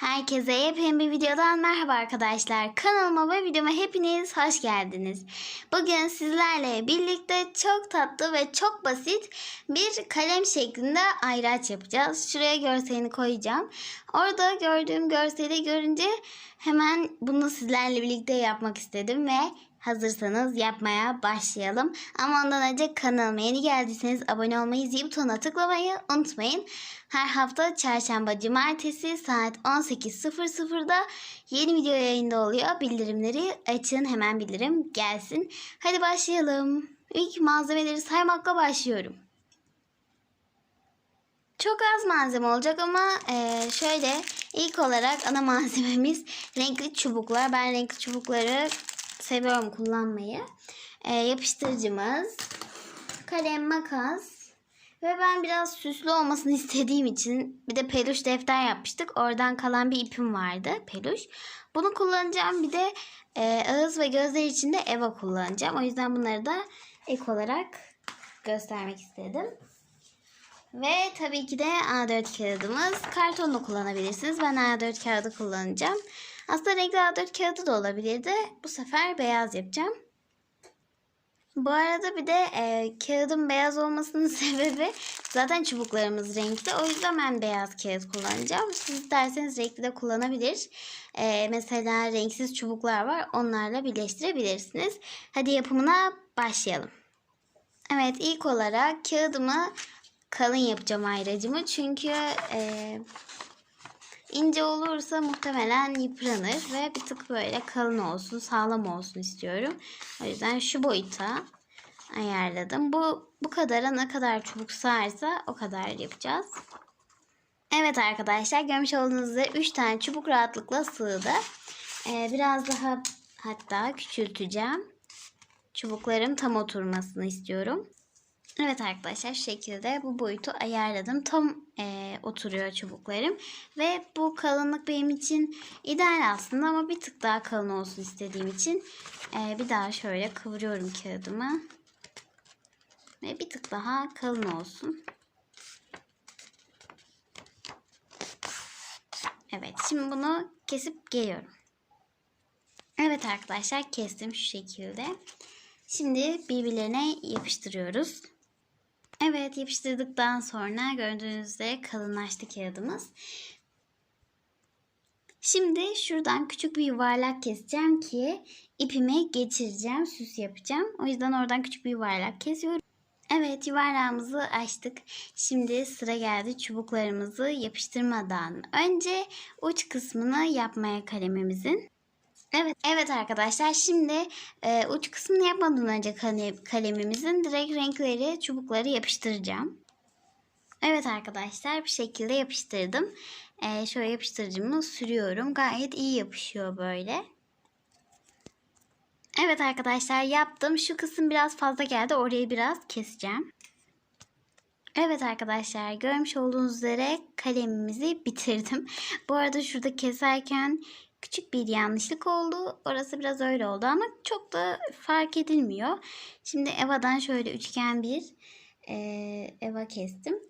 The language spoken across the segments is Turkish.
Herkese yepyeni bir videodan merhaba arkadaşlar. Kanalıma ve videoma hepiniz hoş geldiniz. Bugün sizlerle birlikte çok tatlı ve çok basit bir kalem şeklinde ayraç yapacağız. Şuraya görselini koyacağım. Orada gördüğüm görseli görünce hemen bunu sizlerle birlikte yapmak istedim ve Hazırsanız yapmaya başlayalım. Ama ondan önce kanalıma yeni geldiyseniz abone olmayı, zil butonuna tıklamayı unutmayın. Her hafta çarşamba, cumartesi saat 18.00'da yeni video yayında oluyor. Bildirimleri açın hemen bildirim gelsin. Hadi başlayalım. İlk malzemeleri saymakla başlıyorum. Çok az malzeme olacak ama e, şöyle ilk olarak ana malzememiz renkli çubuklar. Ben renkli çubukları seviyorum kullanmayı. E, yapıştırıcımız, kalem, makas ve ben biraz süslü olmasını istediğim için bir de peluş defter yapmıştık. Oradan kalan bir ipim vardı peluş. Bunu kullanacağım. Bir de e, ağız ve gözler için de Eva kullanacağım. O yüzden bunları da ek olarak göstermek istedim. Ve tabii ki de A4 kağıdımız. Kartonla kullanabilirsiniz. Ben A4 kağıdı kullanacağım. Aslında renkli A4 kağıdı da olabilirdi. Bu sefer beyaz yapacağım. Bu arada bir de e, kağıdın beyaz olmasının sebebi zaten çubuklarımız renkli. O yüzden ben beyaz kağıt kullanacağım. Siz isterseniz renkli de kullanabilir. E, mesela renksiz çubuklar var. Onlarla birleştirebilirsiniz. Hadi yapımına başlayalım. Evet ilk olarak kağıdımı kalın yapacağım ayracımı. Çünkü e, ince olursa muhtemelen yıpranır ve bir tık böyle kalın olsun, sağlam olsun istiyorum. O yüzden şu boyuta ayarladım. Bu bu kadara ne kadar çubuk sığarsa o kadar yapacağız. Evet arkadaşlar görmüş olduğunuz üzere 3 tane çubuk rahatlıkla sığdı. Ee, biraz daha hatta küçülteceğim. Çubukların tam oturmasını istiyorum. Evet arkadaşlar şekilde bu boyutu ayarladım. Tam e, oturuyor çubuklarım. Ve bu kalınlık benim için ideal aslında ama bir tık daha kalın olsun istediğim için e, bir daha şöyle kıvırıyorum kağıdımı. Ve bir tık daha kalın olsun. Evet şimdi bunu kesip geliyorum. Evet arkadaşlar kestim şu şekilde. Şimdi birbirlerine yapıştırıyoruz. Evet yapıştırdıktan sonra gördüğünüz üzere kalınlaştı kağıdımız. Şimdi şuradan küçük bir yuvarlak keseceğim ki ipimi geçireceğim, süs yapacağım. O yüzden oradan küçük bir yuvarlak kesiyorum. Evet yuvarlağımızı açtık. Şimdi sıra geldi çubuklarımızı yapıştırmadan önce uç kısmını yapmaya kalemimizin. Evet, evet arkadaşlar şimdi e, uç kısmını yapmadan önce kale, kalemimizin direkt renkleri, çubukları yapıştıracağım. Evet arkadaşlar bir şekilde yapıştırdım. E, şöyle yapıştırıcımı sürüyorum. Gayet iyi yapışıyor böyle. Evet arkadaşlar yaptım. Şu kısım biraz fazla geldi. Orayı biraz keseceğim. Evet arkadaşlar görmüş olduğunuz üzere kalemimizi bitirdim. Bu arada şurada keserken küçük bir yanlışlık oldu. Orası biraz öyle oldu ama çok da fark edilmiyor. Şimdi Eva'dan şöyle üçgen bir e, Eva kestim.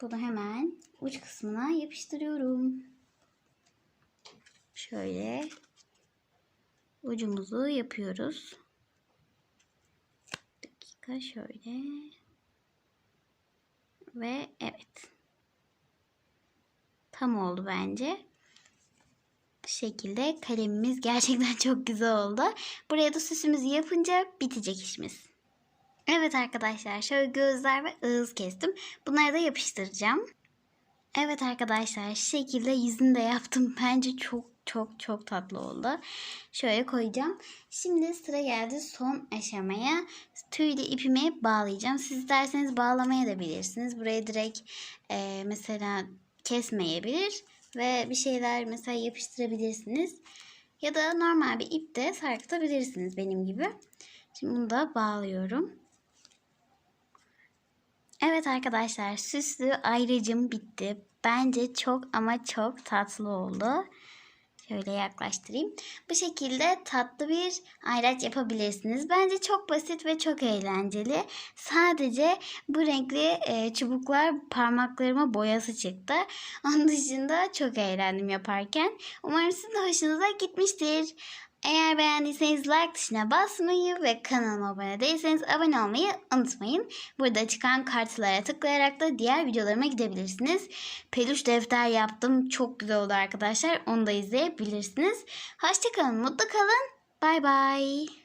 Bunu hemen uç kısmına yapıştırıyorum. Şöyle ucumuzu yapıyoruz. Bir dakika şöyle. Ve evet. Tam oldu bence şekilde kalemimiz gerçekten çok güzel oldu. Buraya da süsümüzü yapınca bitecek işimiz. Evet arkadaşlar şöyle gözler ve ağız kestim. Bunları da yapıştıracağım. Evet arkadaşlar şu şekilde yüzünü de yaptım. Bence çok çok çok tatlı oldu. Şöyle koyacağım. Şimdi sıra geldi son aşamaya. Tüylü ipimi bağlayacağım. Siz isterseniz bağlamaya da bilirsiniz. Buraya direkt e, mesela kesmeyebilir ve bir şeyler mesela yapıştırabilirsiniz. Ya da normal bir ip de sarkıtabilirsiniz benim gibi. Şimdi bunu da bağlıyorum. Evet arkadaşlar süslü ayrıcım bitti. Bence çok ama çok tatlı oldu. Şöyle yaklaştırayım. Bu şekilde tatlı bir ayraç yapabilirsiniz. Bence çok basit ve çok eğlenceli. Sadece bu renkli e, çubuklar parmaklarıma boyası çıktı. Onun dışında çok eğlendim yaparken. Umarım sizin de hoşunuza gitmiştir. Eğer beğendiyseniz like tuşuna basmayı ve kanalıma abone değilseniz abone olmayı unutmayın. Burada çıkan kartlara tıklayarak da diğer videolarıma gidebilirsiniz. Peluş defter yaptım. Çok güzel oldu arkadaşlar. Onu da izleyebilirsiniz. Hoşçakalın, mutlu kalın. Bay bay.